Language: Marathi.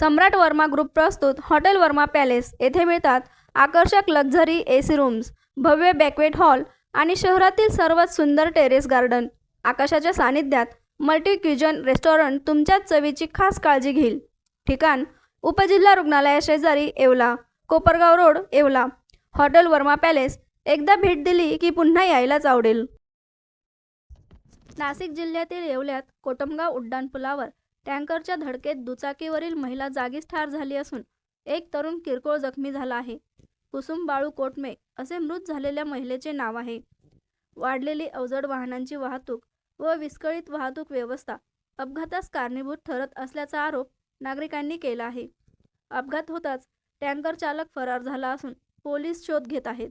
सम्राट वर्मा ग्रुप प्रस्तुत हॉटेल वर्मा पॅलेस. येथे मिळतात आकर्षक लक्झरी ए सी रूम्स भव्य बॅकवेट हॉल आणि शहरातील सर्वात सुंदर टेरेस गार्डन. आकाशाच्या सानिध्यात मल्टी क्युजन रेस्टॉरंट तुमच्याच चवीची खास काळजी घेईल. ठिकाण उपजिल्हा रुग्णालयाशेजारी Yeola Kopargaon road Yeola. Hotel Verma palace एकदा भेट दिली की पुन्हा यायलाच आवडेल. नाशिक जिल्ह्यातील येवल्यात कोटमगाव उड्डाणपुलावर टँकरच्या धडकेत दुचाकीवरील महिला जागीच ठार झाली असून एक तरुण किरकोळ जखमी झाला आहे. कुसुम बाळू कोटमे असे मृत झालेल्या महिलेचे नाव आहे. वाढलेली अवजड वाहनांची वाहतूक व विस्कळीत वाहतूक व्यवस्था अपघातास कारणीभूत ठरत असल्याचा आरोप नागरिकांनी केला आहे. अपघात होताच टँकर चालक फरार झाला असून पोलीस शोध घेत आहेत.